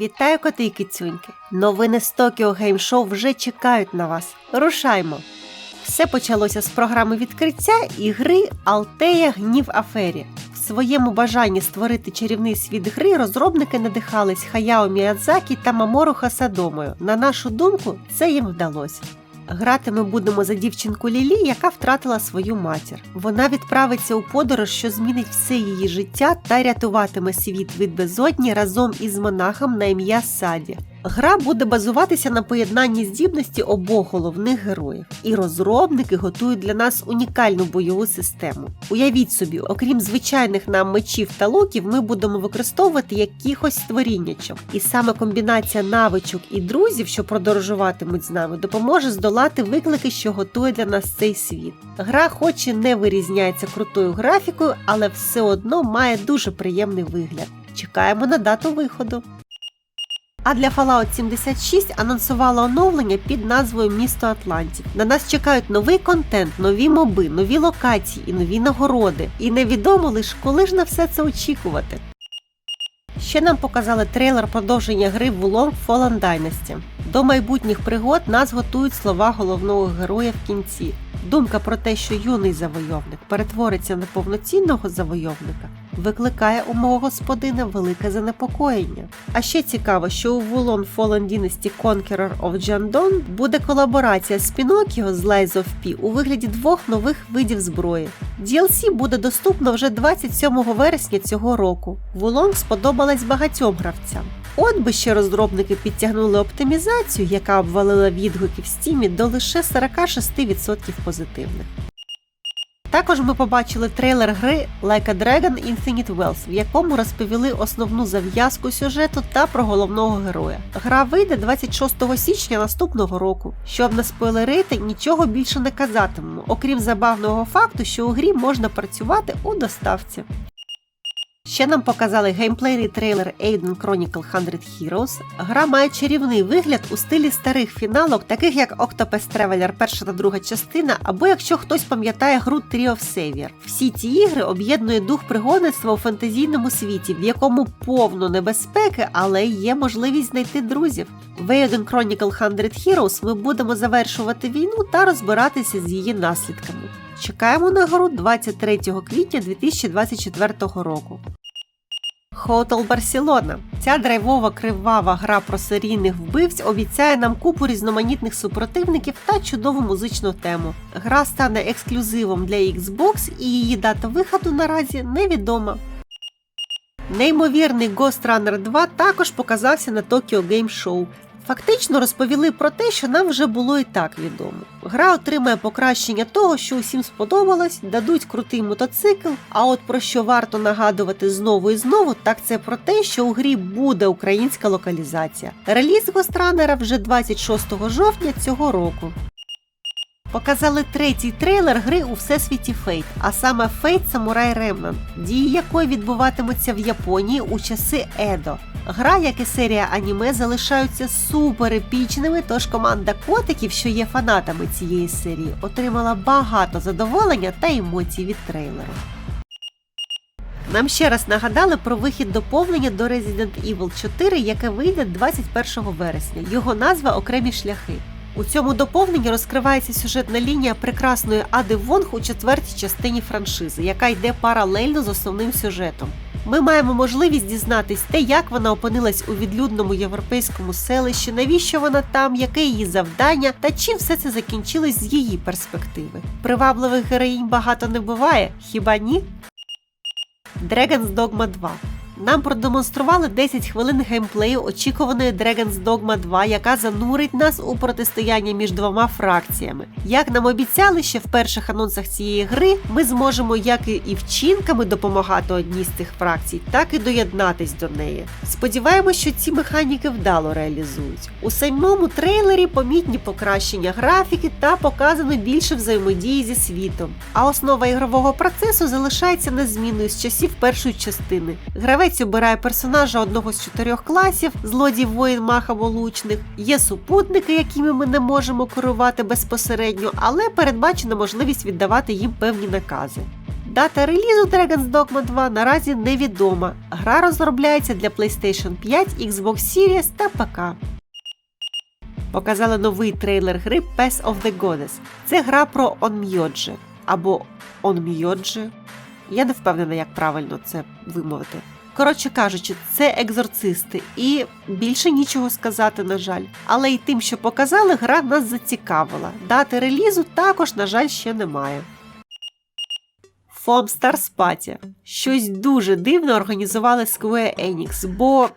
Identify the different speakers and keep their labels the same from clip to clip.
Speaker 1: Вітаю коти і кицюньки! Новини з Токіо Гейм Шоу вже чекають на вас. Рушаймо! Все почалося з програми відкриття і гри Алтея Гнів Афері. В своєму бажанні створити чарівний світ гри розробники надихались Хаяо Міядзакі та Мамору Хасадомою. На нашу думку, це їм вдалося. Грати ми будемо за дівчинку Лілі, яка втратила свою матір. Вона відправиться у подорож, що змінить все її життя та рятуватиме світ від безодні разом із монахом на ім'я Саді. Гра буде базуватися на поєднанні здібності обох головних героїв, і розробники готують для нас унікальну бойову систему. Уявіть собі, окрім звичайних нам мечів та луків, ми будемо використовувати якихось створіннячок. І саме комбінація навичок і друзів, що подорожуватимуть з нами, допоможе здолати виклики, що готує для нас цей світ. Гра, хоч і не вирізняється крутою графікою, але все одно має дуже приємний вигляд. Чекаємо на дату виходу. А для Fallout 76 анонсувала оновлення під назвою Місто Атлантів. На нас чекають новий контент, нові моби, нові локації і нові нагороди. І невідомо лише коли ж на все це очікувати. Ще нам показали трейлер продовження гри Wulong Fallen Dynasty. До майбутніх пригод нас готують слова головного героя в кінці. Думка про те, що юний завойовник перетвориться на повноцінного завойовника, викликає у мого господина велике занепокоєння. А ще цікаво, що у Wulong Fallen Dynasty Conqueror of Jandon буде колаборація з Pinocchio з Lies of P у вигляді двох нових видів зброї. DLC буде доступно вже 27 вересня цього року. Wulong сподобалась багатьом гравцям. От би ще розробники підтягнули оптимізацію, яка обвалила відгуки в стімі до лише 46% позитивних. Також ми побачили трейлер гри Like a Dragon Infinite Wealth, в якому розповіли основну зав'язку сюжету та про головного героя. Гра вийде 26 січня наступного року. Щоб не спойлерити, нічого більше не казатимемо, окрім забавного факту, що у грі можна працювати у доставці. Ще нам показали геймплейний трейлер Aiden Chronicle 100 Heroes. Гра має чарівний вигляд у стилі старих фіналок, таких як Octopus Traveler перша та друга частина, або якщо хтось пам'ятає гру Tree of Savior. Всі ці ігри об'єднує дух пригодництва у фантазійному світі, в якому повно небезпеки, але є можливість знайти друзів. В Aiden Chronicle 100 Heroes ми будемо завершувати війну та розбиратися з її наслідками. Чекаємо на гру 23 квітня 2024 року. Hotel Barcelona. Ця драйвова кривава гра про серійних вбивць обіцяє нам купу різноманітних супротивників та чудову музичну тему. Гра стане ексклюзивом для Xbox і її дата виходу наразі невідома. Неймовірний Ghost Runner 2 також показався на Tokyo Game Show. Фактично розповіли про те, що нам вже було і так відомо. Гра отримає покращення того, що усім сподобалось, дадуть крутий мотоцикл. А от про що варто нагадувати знову і знову, так це про те, що у грі буде українська локалізація. Реліз Гостранера вже 26 жовтня цього року. Показали третій трейлер гри у всесвіті Fate, а саме Fate Samurai Remnant, дії якої відбуватимуться в Японії у часи Едо. Гра, як і серія аніме, залишаються супер епічними, тож команда котиків, що є фанатами цієї серії, отримала багато задоволення та емоцій від трейлеру. Нам ще раз нагадали про вихід доповнення до Resident Evil 4, яке вийде 21 вересня. Його назва Окремі шляхи. У цьому доповненні розкривається сюжетна лінія прекрасної Ади Вонг у четвертій частині франшизи, яка йде паралельно з основним сюжетом. Ми маємо можливість дізнатись те, як вона опинилась у відлюдному європейському селищі, навіщо вона там, яке її завдання та чим все це закінчилось з її перспективи. Привабливих героїнь багато не буває, хіба ні? Dragon's Dogma 2 нам продемонстрували 10 хвилин геймплею очікуваної Dragon's Dogma 2, яка занурить нас у протистояння між двома фракціями. Як нам обіцяли, ще в перших анонсах цієї гри ми зможемо як і вчинками допомагати одній з цих фракцій, так і доєднатись до неї. Сподіваємось, що ці механіки вдало реалізують. У самому трейлері помітні покращення графіки та показано більше взаємодії зі світом. А основа ігрового процесу залишається незмінною з часів першої частини. Гравець Гравець обирає персонажа одного з чотирьох класів, злодій воїн мах або. Є супутники, якими ми не можемо керувати безпосередньо, але передбачена можливість віддавати їм певні накази. Дата релізу Dragon's Dogma 2 наразі невідома. Гра розробляється для PlayStation 5, Xbox Series та ПК. Показали новий трейлер гри Pass of the Goddess. Це гра про Онмьоджи або Онмьоджи. Я не впевнена, як правильно це вимовити. Коротше кажучи, це екзорцисти, і більше нічого сказати, на жаль. Але й тим, що показали, гра нас зацікавила. Дати релізу також, на жаль, ще немає. Фом Старспаті. Щось дуже дивно організували Square Enix, бо.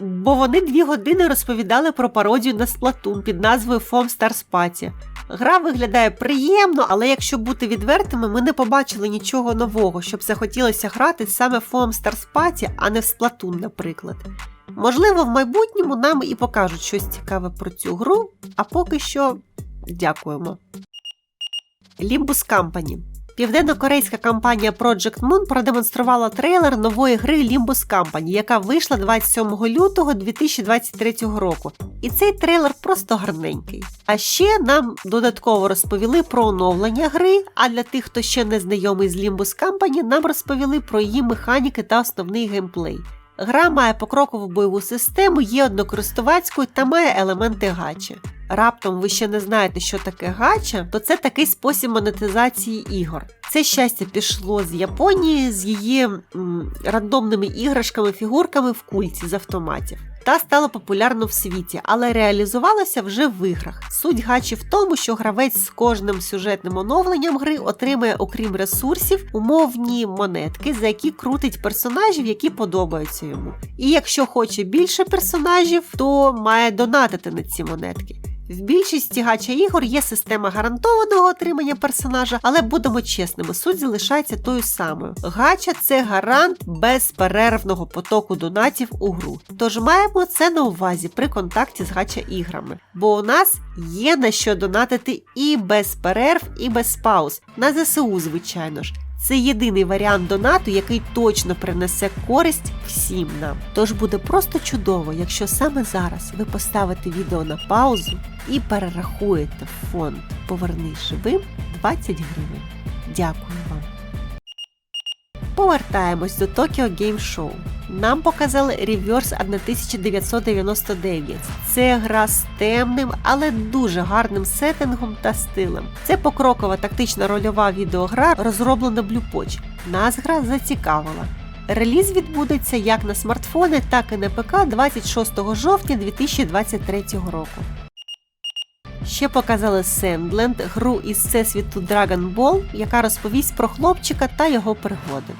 Speaker 1: Бо вони дві години розповідали про пародію на Splatoon під назвою Stars Party. Гра виглядає приємно, але якщо бути відвертими, ми не побачили нічого нового, щоб захотілося грати саме в Foam Stars а не в Splatoon, наприклад. Можливо, в майбутньому нам і покажуть щось цікаве про цю гру, а поки що дякуємо. Limbus Company Південно-корейська компанія Project Moon продемонструвала трейлер нової гри Limbus Company, яка вийшла 27 лютого 2023 року. І цей трейлер просто гарненький. А ще нам додатково розповіли про оновлення гри. А для тих, хто ще не знайомий з Limbus Company, нам розповіли про її механіки та основний геймплей. Гра має покрокову бойову систему, є однокористувацькою та має елементи гачі. Раптом ви ще не знаєте, що таке гача, то це такий спосіб монетизації ігор. Це щастя пішло з Японії з її м, рандомними іграшками, фігурками в кульці з автоматів. Та стало популярно в світі, але реалізувалося вже в іграх. Суть гачі в тому, що гравець з кожним сюжетним оновленням гри отримує, окрім ресурсів, умовні монетки, за які крутить персонажів, які подобаються йому. І якщо хоче більше персонажів, то має донатити на ці монетки. В більшості гача ігор є система гарантованого отримання персонажа, але будемо чесними, суть залишається тою самою. Гача це гарант безперервного потоку донатів у гру. Тож маємо це на увазі при контакті з гача іграми. Бо у нас є на що донатити і без перерв, і без пауз. На ЗСУ, звичайно ж. Це єдиний варіант донату, який точно принесе користь всім нам. Тож буде просто чудово, якщо саме зараз ви поставите відео на паузу і перерахуєте фонд Повернись живим 20 гривень. Дякую вам. Повертаємось до Tokyo Game Show. Нам показали Reverse 1999. Це гра з темним, але дуже гарним сеттингом та стилем. Це покрокова тактична рольова відеогра, розроблена Bluepoch. Нас гра зацікавила. Реліз відбудеться як на смартфони, так і на ПК 26 жовтня 2023 року. Ще показали Sandland, гру із всесвіту Dragon Ball, яка розповість про хлопчика та його пригоди.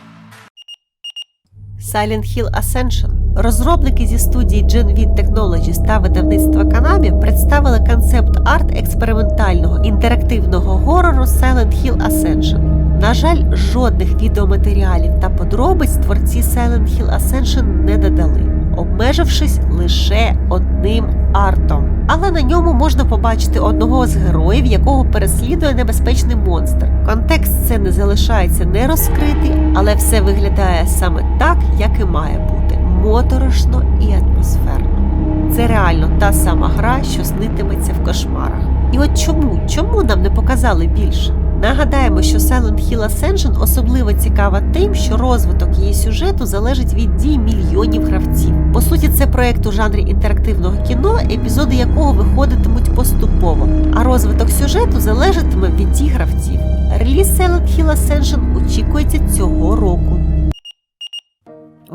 Speaker 1: Silent Hill Ascension. Розробники зі студії Genvid Technologies та видавництва Konami представили концепт-арт експериментального інтерактивного горору Silent Hill Ascension. На жаль, жодних відеоматеріалів та подробиць творці Silent Hill Ascension не додали, обмежившись лише одним артом. Але на ньому можна побачити одного з героїв, якого переслідує небезпечний монстр. Контекст сцени залишається не розкритий, але все виглядає саме так, як і має бути моторошно і атмосферно. Це реально та сама гра, що снитиметься в кошмарах. І от чому? Чому нам не показали більше? Нагадаємо, що Silent Hill Ascension особливо цікава тим, що розвиток її сюжету залежить від дій мільйонів гравців. По суті, це проект у жанрі інтерактивного кіно, епізоди якого виходитимуть поступово, а розвиток сюжету залежатиме від дій гравців. Реліз Silent Hill Ascension очікується цього року.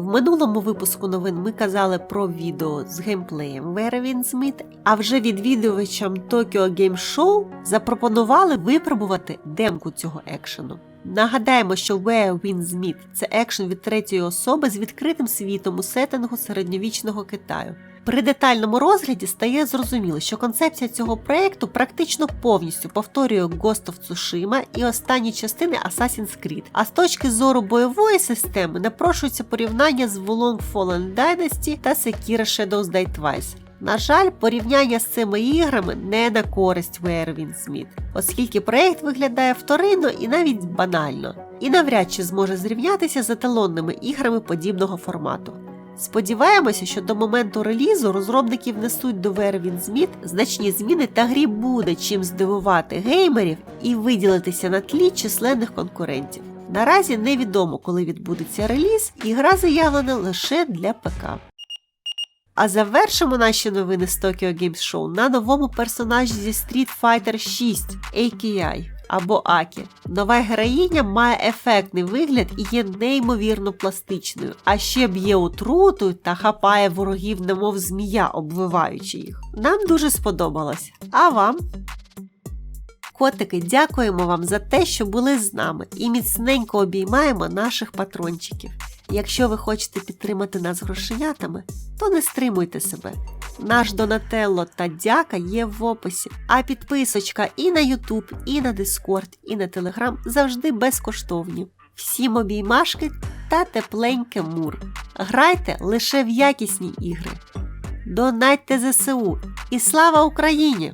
Speaker 1: В минулому випуску новин ми казали про відео з геймплеєм Веревін Smith, а вже відвідувачам Tokyo Game Show запропонували випробувати демку цього екшену. Нагадаємо, що Where Win Smith – це екшен від третьої особи з відкритим світом у сеттингу середньовічного Китаю. При детальному розгляді стає зрозуміло, що концепція цього проєкту практично повністю повторює Ghost of Tsushima і останні частини Assassin's Creed. А з точки зору бойової системи напрошується порівняння з Wulong Fallen Dynasty та Sekiro Shadows Die Twice. На жаль, порівняння з цими іграми не на користь Where Smith, оскільки проєкт виглядає вторинно і навіть банально, і навряд чи зможе зрівнятися з еталонними іграми подібного формату. Сподіваємося, що до моменту релізу розробники внесуть до Вервін Зміт значні зміни та грі буде чим здивувати геймерів і виділитися на тлі численних конкурентів. Наразі невідомо, коли відбудеться реліз, і гра заявлена лише для ПК. А завершимо наші новини з Tokyo Games Show на новому персонажі зі Street Fighter 6 AKI або Акі. Нова героїня має ефектний вигляд і є неймовірно пластичною, а ще б'є отрутою та хапає ворогів, немов змія, обвиваючи їх. Нам дуже сподобалось. А вам? Котики, дякуємо вам за те, що були з нами і міцненько обіймаємо наших патрончиків. Якщо ви хочете підтримати нас грошенятами, то не стримуйте себе. Наш Донателло та дяка є в описі, а підписочка і на YouTube, і на Discord, і на Telegram завжди безкоштовні. Всім обіймашки та тепленьке мур. Грайте лише в якісні ігри. Донатьте ЗСУ і слава Україні!